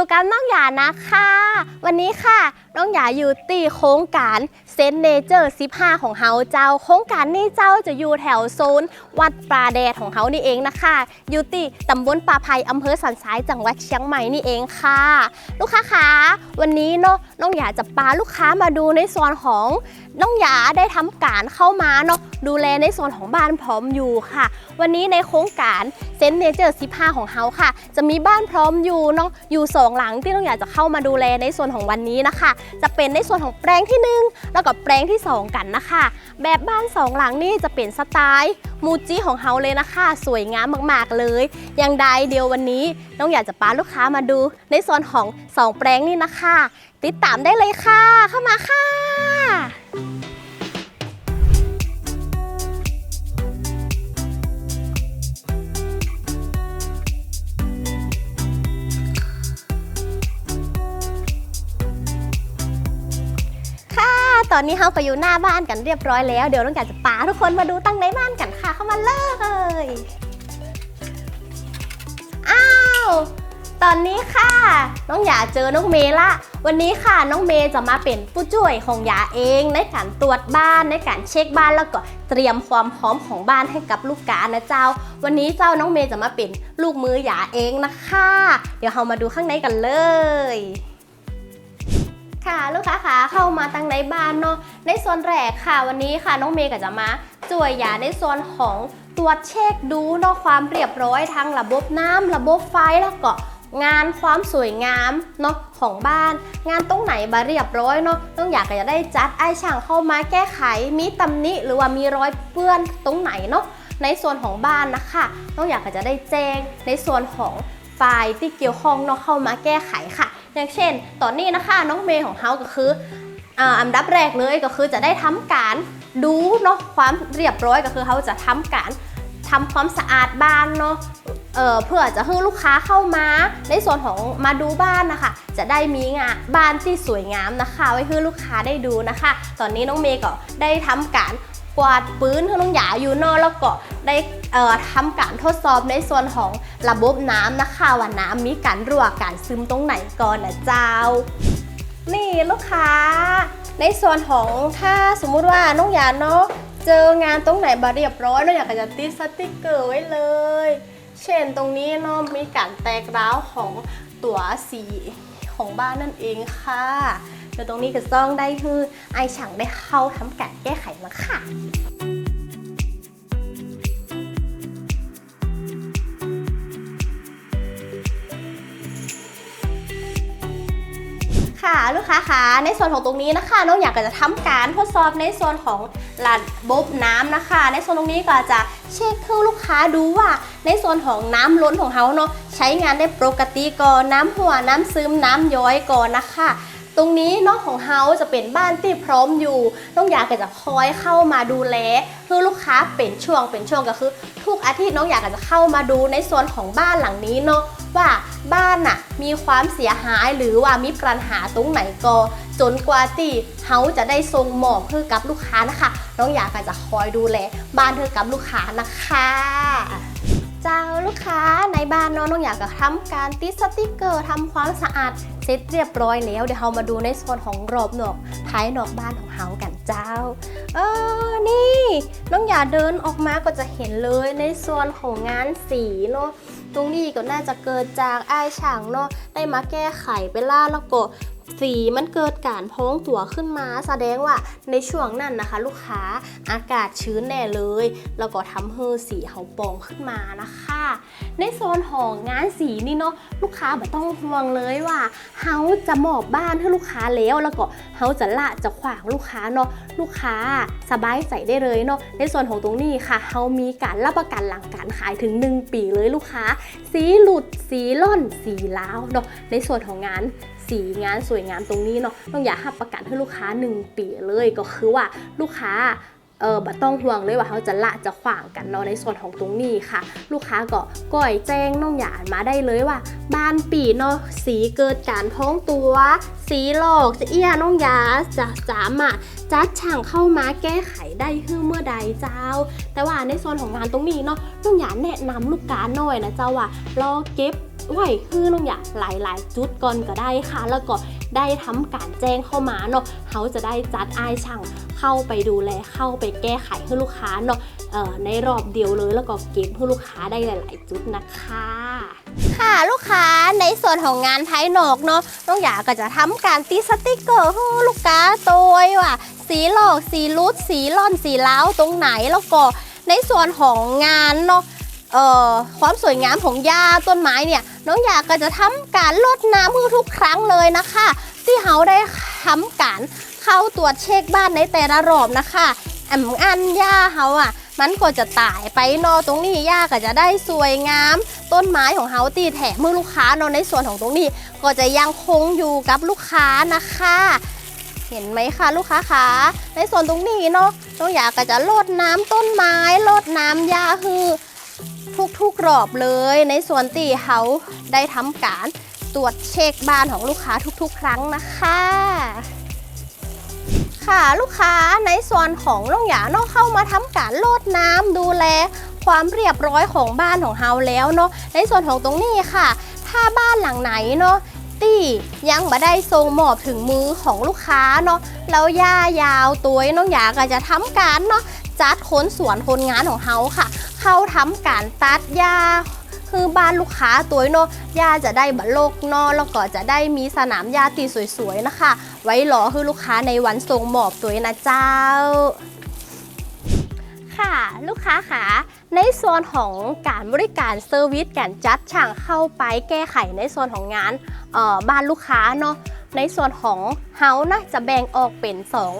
อยู่กับน้องหยานะคะ วันนี้ค่ะ น้องหยาอยู่ตีโครงการเซนเนเจอร์15 ของเฮาเจ้า โครงการนี้เจ้าจะอยู่แถวโซน วัดปลาแดดของเฮานี่เองนะคะ อยู่ตีตำบลปลาไผ่อำเภอสันทรายจังหวัดเชียงใหม่นี่เองค่ะ ลูกค้าคะวันนี้เนาะน้องหยาจะพาลูกค้ามาดูในส่วนของน้องหยาได้ทำการเข้ามาเนาะ ดูแลในส่วนของบ้านพร้อมอยู่ค่ะ วันนี้ในโครงการเซนเนเจอร์15 ของเฮาค่ะ จะมีบ้านพร้อมอยู่เนาะอยู่สองหลังที่น้องหยากจะเข้ามาดูแลในส่วนของวันนี้นะคะ จะเป็นในส่วนของแปลงที่หนึ่งแล้วก็แปลงที่สองกันนะคะ แบบบ้านสองหลังนี่จะเป็นสไตล์มูจิของเฮาเลยนะคะ สวยงามมากๆเลยอย่างใดเดียววันนี้น้องอยากจะพาลูกค้ามาดู ในส่วนของสองแปลงนี่นะคะ ติดตามได้เลยค่ะเข้ามาค่ะ ตอนนี้เราก็อยู่หน้าบ้านกันเรียบร้อยแล้ว เดี๋ยวน้องอยาจะพาทุกคนมาดูตั้งในบ้านกันค่ะ เข้ามาเลย อ้าว ตอนนี้ค่ะ น้องหยาเจอน้องเมย์ละ วันนี้ค่ะน้องเมย์จะมาเป็นผู้ช่วยของหยาเองในการตรวจบ้านในการเช็คบ้านแล้วก็เตรียมความพร้อมของบ้านให้กับลูกค้านะเจ้า วันนี้เจ้าน้องเมย์จะมาเป็นลูกมือหยาเองนะคะ เดี๋ยวเรามาดูข้างในกันเลย ค่ะ ลูกค้าคะเข้ามาตั้งในบ้านเนาะในโซนแรกค่ะ วันนี้ค่ะน้องเมย์ก็จะมาจ่วยยาในโซนของตรวจเช็คดูเนาะความเรียบร้อยทั้งระบบน้ำระบบไฟแล้วก็งานความสวยงามเนาะของบ้าน งานตรงไหนบาเรียบร้อยเนาะต้องอยากจะได้จัดไอช่างเข้ามาแก้ไขมีตำหนิหรือว่ามีรอยเปื้อนตรงไหนเนาะในส่วนของบ้านนะคะต้องอยากจะได้แจ้งในส่วนของฝ่ายที่เกี่ยวข้องเนาะเข้ามาแก้ไขค่ะ อย่างเช่น ตอนนี้นะคะน้องเมย์ของเฮาก็คืออ่าอันดับแรกเลยก็คือจะได้ทำการดูเนาะความเรียบร้อยก็คือเขาจะทำการทำความสะอาดบ้านเนาะเเพื่อจะให้ลูกค้าเข้ามา ในส่วนของมาดูบ้านนะคะ จะได้มีงานบ้านที่สวยงามนะคะ ไว้ให้ลูกค้าได้ดูนะคะ ตอนนี้น้องเมย์ก็ได้ทำการกวาดปืนให้น้องหยาอยู่นอกแล้วก็ได้ ทำการทดสอบในส่วนของระบบน้ำนะคะว่าน้ำมีการรั่วการซึมตรงไหนก่อนนะเจ้า นี่ลูกค้า ในส่วนของถ้าสมมุติว่าน้องหยาเนาะเจองานตรงไหนบาเรียบร้อยน้องอยากจะติดสติกเกอร์ไว้เลย เช่นตรงนี้เนาะมีการแตกร้าวของตัวสีของบ้านนั่นเองค่ะเดี๋ยวตรงนี้ก็ต้องได้คือไอฉังได้เข้าทำการแก้ไขแล้วค่ะ ค่ะลูกค้าคะในส่วนของตรงนี้นะคะน้องอยากจะทำการทดสอบในส่วนของระบบน้ำนะคะ ในส่วนตรงนี้ก็จะเช็คให้ลูกค้าดูว่า ในส่วนของน้ำล้นของเขาเนาะใช้งานได้ปกติก่อนน้ำหัวน้ำซึมน้ำย้อยก่อนนะคะ ตรงนี้นอกของเฮาจะเป็นบ้านที่พร้อมอยู่น้องอยาก็จะคอยเข้ามาดูแลเพื่อลูกค้าเป็นช่วงเป็นช่วงก็คือ ทุกอาทิตย์น้องอยาก็จะเข้ามาดูในส่วนของบ้านหลังนี้เนาะว่าบ้านน่ะมีความเสียหายหรือว่ามีปัญหาตรงไหนก็จนกว่าที่เฮาจะได้ส่งหมอบเพื่อกับลูกค้านะคะ น้องอยาก็จะคอยดูแลบ้านเธอกับลูกค้านะคะ เจ้าลูกค้าในบ้านเนาะน้องอยากจะทำการติดสติกเกอร์ทำความสะอาดเสร็จเรียบร้อยแล้วเดี๋ยวเรามาดูในโซนของรอบนอกท้ายนอกบ้านของเฮากันเจ้า เออนี่น้องอยาเดินออกมาก็จะเห็นเลยในส่วนของงานสีเนาะตรงนี้ก็น่าจะเกิดจากไอ้ายช่างเนาะได้มาแก้ไขไปล่าแล้วก็ สีมันเกิดการพ้องตัวขึ้นมา แสดงว่าในช่วงนั้นนะคะ ลูกค้าอากาศชื้นแน่เลย แล้วก็ทำให้สีเขาปองขึ้นมานะคะ ในโซนของงานสีนี่เนาะลูกค้าไม่ต้องห่วงเลยว่าเฮาจะมอบบ้านให้ลูกค้าแล้ว แล้วก็เฮาจะละจะขวางลูกค้าเนาะลูกค้าสบายใจได้เลยเนาะในส่วนของตรงนี้ค่ะเฮามีการรับประกันหลังการขายถึง 1 ปีเลยลูกค้า สีหลุดสีล่อนสีล้าวเนาะในส่วนของงาน สีงานสวยงามตรงนี้เนาะต้องอย่าหับประกันให้ลูกค้า 1 ปีเลยก็คือว่าลูกค้าเออบัต้องห่วงเลยว่าเขาจะละจะขวางกันเนาะในส่วนของตรงนี้ค่ะ ลูกค้าก็ก่อยแจ้งน้องหยาดมาได้เลยว่าบ้านปีเนาะสีเกิดการพ้องตัว สีหลอกจะเอี้ยน้องหยาจะสามารถจัดช่างเข้ามาแก้ไขได้คือเมื่อใดเจ้า แต่ว่าในส่วนของงานตรงนี้เนาะน้องหยาแนะนำลูกค้าหน่อยนะเจ้าว่า รอเก็บ ไว้คือน้องอยากหลายๆ จุดก่อนก็ได้ค่ะ แล้วก็ได้ทำการแจ้งเข้ามาเนาะเขาจะได้จัดอายช่างเข้าไปดูแลเข้าไปแก้ไขให้ลูกค้าเนาะเอ่อในรอบเดียวเลยแล้วก็เก็บให้ลูกค้าได้หลาย ๆ จุดนะคะ ค่ะลูกค้าในส่วนของงานภายนอกเนาะน้องหยาก็จะทำการติดสติกเกอร์ให้ลูกค้าตัวว่าสีหลอกสีรูดสีล่อนสีเล้าตรงไหนแล้วก็ในส่วนของงานเนาะ ความสวยงามของหญ้าต้นไม้เนี่ยน้องหยาก็จะทำการลดน้ำทุกครั้งเลยนะคะ ที่เขาได้ทำการเข้าตรวจเช็คบ้านในแต่ละรอบนะคะแอมอันหญ้าเขาอะ มันก็จะตายไปนอตรงนี้หญ้าก็จะได้สวยงาม ต้นไม้ของเฮาตีแถมเมื่อลูกค้านอะในส่วนของตรงนี้ ก็จะยังคงอยู่กับลูกค้านะคะเห็นไหมคะลูกค้าคะในส่วนตรงนี้เนาะน้องอยากก็จะลดน้ำต้นไม้ลดน้ำหญ้าฮือ ทุกๆรอบเลยในส่วนที่เฮาได้ทำการตรวจเช็คบ้านของลูกค้าทุกๆ ครั้งนะคะ ค่ะลูกค้าในส่วนของน้องหยาเนาะเข้ามาทำการโลดน้ำดูแลความเรียบร้อยของบ้านของเฮาแล้วเนาะในส่วนของตรงนี้ค่ะ ถ้าบ้านหลังไหนเนาะตี้ยังมาได้ทรงหมอบถึงมือของลูกค้าเนาะแล้วหญ้ายาวตัวน้องหยาก็จะทำการเนาะ จัดคนสวนคนงานของเฮาค่ะ เข้าทำการตัดหญ้าคือบ้านลูกค้าตัวเนาะหญ้าจะได้บะโลกนอแล้วก็จะได้มีสนามหญ้าตีสวยๆนะคะ ไว้รอคือลูกค้าในวันส่งหมอบตัวนะเจ้า ค่ะลูกค้าค่ะในส่วนของการบริการเซอร์วิสการจัดช่างเข้าไปแก้ไขในส่วนของงานเอ่อบ้านลูกค้าเนาะในส่วนของเฮานะจะแบ่งออกเป็นสอง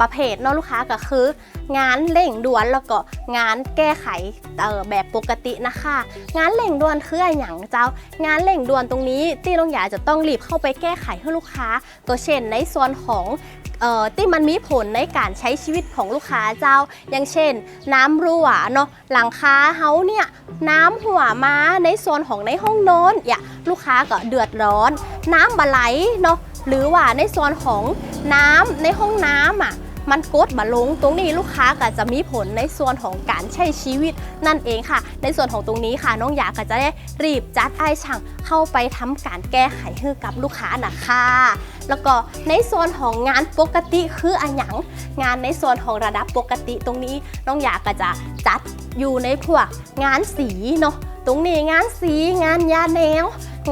ประเภทเนาะลูกค้าก็คืองานเร่งด่วนแล้วก็งานแก้ไขแบบปกตินะคะ งานเร่งด่วนคืออะไรอย่างเจ้า งานเร่งด่วนตรงนี้ที่น้องหยาจะต้องรีบเข้าไปแก้ไขให้ลูกค้าก็เช่นในส่วนของออที่มันมีผลในการใช้ชีวิตของลูกค้าเจ้า อย่างเช่น น้ำรั่วเนาะหลังคาเฮาเนี่ยน้ำหัวมาในโซนของในห้องนอนอย่าลูกค้าก็เดือดร้อน น้ำบะไหลเนาะ หรือว่าในโซนของน้ำในห้องน้ำอะมันกดบะลง ตรงนี้ลูกค้าก็จะมีผลในส่วนของการใช้ชีวิตนั่นเองค่ะ ในส่วนของตรงนี้ค่ะน้องหยาก็จะได้รีบจัดไอช่างเข้าไปทำการแก้ไขให้กับลูกค้านะคะ แล้วก็ในส่วนของงานปกติคืออันหยังงานในส่วนของระดับปกติตรงนี้น้องหยาก็จะจัดอยู่ในพวกงานสีเนาะตรงนี้งานสีงานยาแนว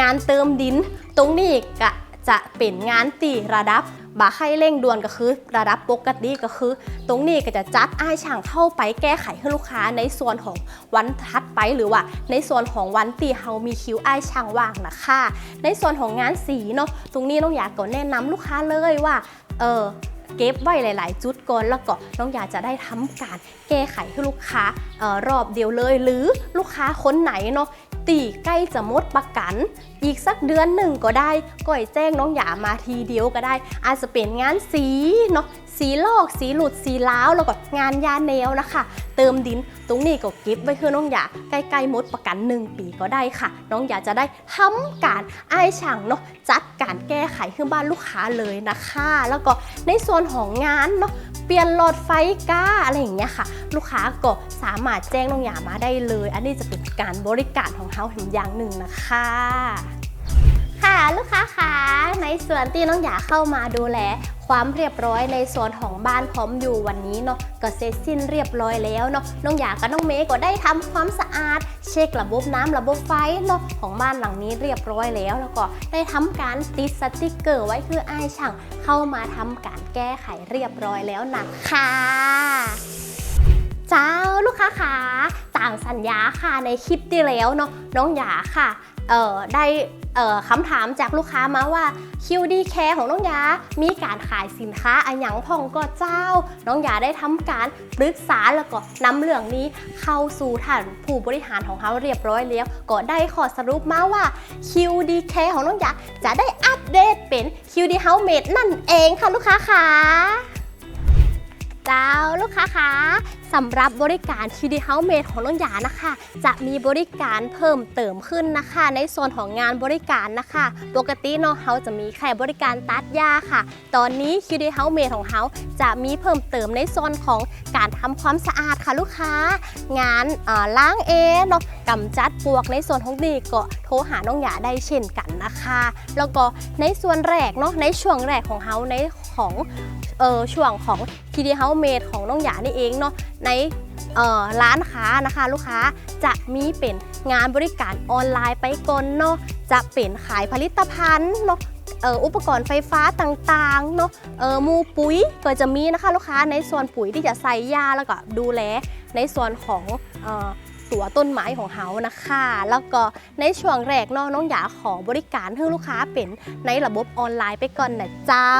งานเติมดิน ตรงนี้ก็ จะเป็นงานตีระดับบาไข้เร่งด่วนก็คือ ระดับปกติก็คือ ตรงนี้ก็จะจัดอ้ายช่างเข้าไปแก้ไขให้ลูกค้าในส่วนของวันถัดไปหรือว่า ในส่วนของวันตีเฮามีคิวอ้ายช่างว่างนะคะ ในส่วนของงานสีเนาะตรงนี้น้องอยากก็แนะนำลูกค้าเลยว่าเออเก็บไว้หลาย ๆ จุดก่อนแล้วก็น้องอยากจะได้ทำการแก้ไขให้ลูกค้าออรอบเดียวเลย หรือลูกค้าคนไหนเนาะตีใกล้จะหมดประกัน อีกสักเดือนหนึ่งก็ได้ก็ให้แจ้งน้องหยามาทีเดียวก็ได้ อาจจะเป็นงานสีเนาะสีลอก สีหลุดสีล้าวแล้วก็งานยาแนวนะคะ เติมดินตรงนี้ก็เก็บไว้คือน้องหยาใกล้ๆมดประกัน 1 ปีก็ได้ค่ะ น้องหยาจะได้ทำการไอ้ช่างเนาะจัดการแก้ไขขึ้นบ้านลูกค้าเลยนะคะ แล้วก็ในส่วนของงานเนาะเปลี่ยนหลอดไฟก้าอะไรอย่างเงี้ยค่ะ ลูกค้าก็สามารถแจ้งน้องหยามาได้เลย อันนี้จะเป็นการบริการของเฮาแห่งอย่างหนึ่งนะคะ ลูกค้าคะในสวนที่น้องหยาเข้ามาดูแล ความเรียบร้อยในส่วนของบ้านพร้อมอยู่วันนี้เนาะก็เสร็จสิ้นเรียบร้อยแล้วเนาะน้องหยากับน้องเมย์ก็ได้ทำความสะอาด เช็คระบบน้ำระบบไฟเนาะของบ้านหลังนี้เรียบร้อยแล้ว แล้วก็ได้ทำการติดสติกเกอร์ไว้คือไอ้ช่างเข้ามาทำการแก้ไขเรียบร้อยแล้วนะคะเจ้าลูกค้าคะตามสัญญาค่ะในคลิปที่แล้วเนาะน้องหยาค่ะ เอ่อได้คำถามจากลูกค้ามาว่า QD Care ของน้องยา มีการขายสินค้าอันหยังพ่องก็เจ้า น้องยาได้ทำการปรึกษาแล้วก็นำเรื่องนี้เข้าสู่ท่านผู้บริหารของเขาเรียบร้อยแล้ว ก็ได้ขอสรุปมาว่า QD Care ของน้องยา จะได้อัปเดตเป็น QD House Mate นั่นเองค่ะลูกค้าค่ะเจ้าลูกค้าคะสำหรับบริการ QD House Made ของน้องหยานะคะ จะมีบริการเพิ่มเติมขึ้นนะคะ ในส่วนของงานบริการนะคะ ปกติเนาะเฮาจะมีแค่บริการตัดหญ้าค่ะ ตอนนี้ QD House Made ของเฮาจะมีเพิ่มเติมในส่วนของการทำความสะอาดค่ะลูกค้า งานล้างเอเนาะกำจัดปวกในส่วนของนี้ก็โทรหาน้องหยาได้เช่นกันนะคะ แล้วก็ในส่วนแรกเนาะในช่วงแรกของเฮาในของเออช่วงของ KD House Made ของน้องหยานี่เองเนาะในร้านค้านะคะ ลูกค้าจะมีเป็นงานบริการออนไลน์ไปก่อนเนาะจะเป็นขายผลิตภัณฑ์เนาะเอออุปกรณ์ไฟฟ้าต่างๆเนาะเออมูปุ๋ยก็จะมีนะคะลูกค้าในส่วนปุ๋ยที่จะใส่ยาแล้วก็ดูแลในส่วนของเออ ตัวต้นไม้ของเฮานะคะ แล้วก็ในช่วงแรกเนาะน้องหยาขอบริการให้ลูกค้าเป็นในระบบออนไลน์ไปก่อนนะเจ้า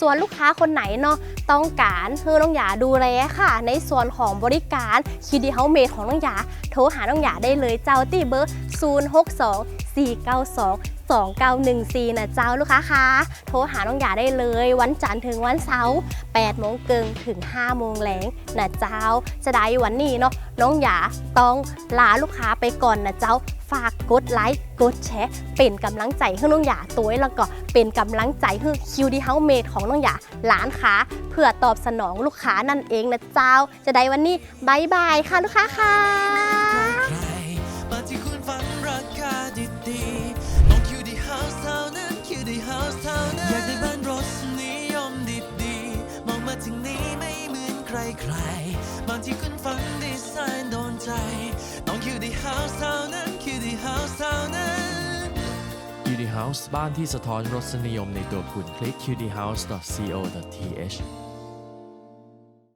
ส่วนลูกค้าคนไหนเนาะต้องการให้น้องหยาดูแลค่ะ ในส่วนของบริการคีดีเฮาเมดของน้องหยาโทรหาน้องหยาได้เลยเจ้าที่เบอร์ 0 6 2 4 9 2 2914นะเจ้าลูกค้าคะโทรหาน้องหยาได้เลย วันจันทร์ถึงวันเสาร์8โมงเกิงถึง 5 โมงแรงนะเจ้า จะได้วันนี้เนาะน้องหยาต้องลาลูกค้าไปก่อนนะเจ้าฝากกดไลค์กดแชร์ เป็นกำลังใจให้น้องหยาตัวเองแล้วก็เป็นกำลังใจให้คิวดีเฮาเมดของน้องหยาร้านค้าเพื่อตอบสนองลูกค้านั่นเองนะเจ้า จะได้วันนี้บายบายค่ะลูกค้าค่ะ ที่คุณฝันดีไซน์โดนใจต้องคิวดีเฮาส์เท่านั้นคิวดีเฮาส์เท่านั้น QD House บ้านที่สะท้อนรสนิยมในตัวคุณคลิก qdhouse.co.th